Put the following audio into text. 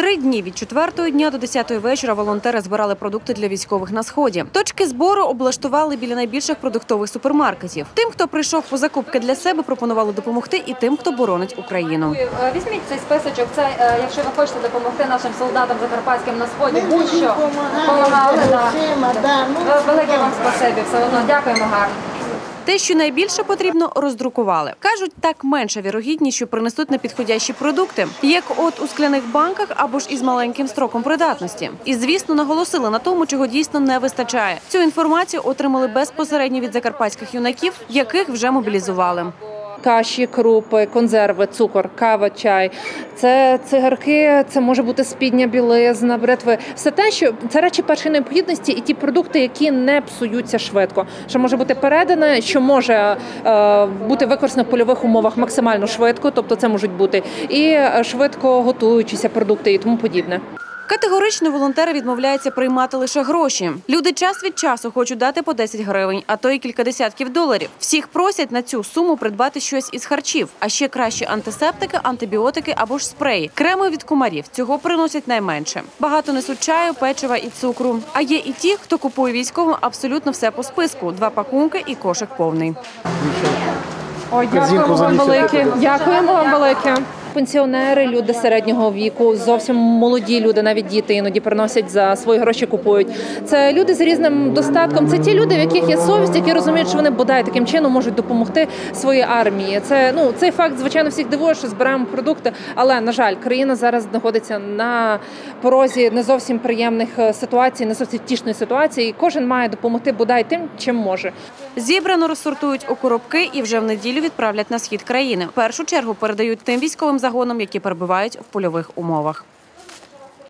Три дні від 4 дня до 10 вечора волонтери збирали продукти для військових на сході. Точки збору облаштували біля найбільших продуктових супермаркетів. Тим, хто прийшов по закупки для себе, пропонували допомогти, і тим, хто боронить Україну. Е, Візьміть цей списочок. Це е, якщо ви хочете допомогти нашим солдатам закарпатським на сході, будь-що допомагали. Да. Ви- Велике вам спасибі. Все одно дякуємо гарно. Те, що найбільше потрібно, роздрукували. Кажуть, так менша вірогідність, що принесуть непідходящі продукти, як от у скляних банках або ж із маленьким строком придатності. І звісно, наголосили на тому, чого дійсно не вистачає. Цю інформацію отримали безпосередньо від закарпатських юнаків, яких вже мобілізували. Каші, крупи, консерви, цукор, кава, чай. Це цигарки, це може бути спідня білизна, бритви. Все те, що це речі першої необхідності, і ті продукти, які не псуються швидко. Що може бути передане, що може е, бути використано в польових умовах максимально швидко, тобто це можуть бути і е, швидко готуючіся продукти і тому подібне. Категорично волонтери відмовляються приймати лише гроші. Люди час від часу хочуть дати по 10 гривень, а то й кілька десятків доларів. Всіх просять на цю суму придбати щось із харчів, а ще краще антисептики, антибіотики або ж спреї. Креми від комарів цього приносять найменше. Багато несуть чаю, печива і цукру. А є і ті, хто купує військовим абсолютно все по списку: два пакунки і кошик повний. Ой, дякуємо вам велике. Дякуємо вам велике. Пенсіонери, люди середнього віку, зовсім молоді люди, навіть діти іноді приносять за свої гроші, купують. Це люди з різним достатком. Це ті люди, в яких є совість, які розуміють, що вони бодай таким чином можуть допомогти своїй армії. Це ну цей факт, звичайно, всіх дивує, що збираємо продукти. Але на жаль, країна зараз знаходиться на порозі не зовсім приємних е, ситуацій, не зовсім тішної ситуації. І кожен має допомогти бодай тим, чим може. Зібрано розсортують у коробки і вже в неділю відправлять на схід країни. В першу чергу передають тим військовим загонам, які перебувають в польових умовах.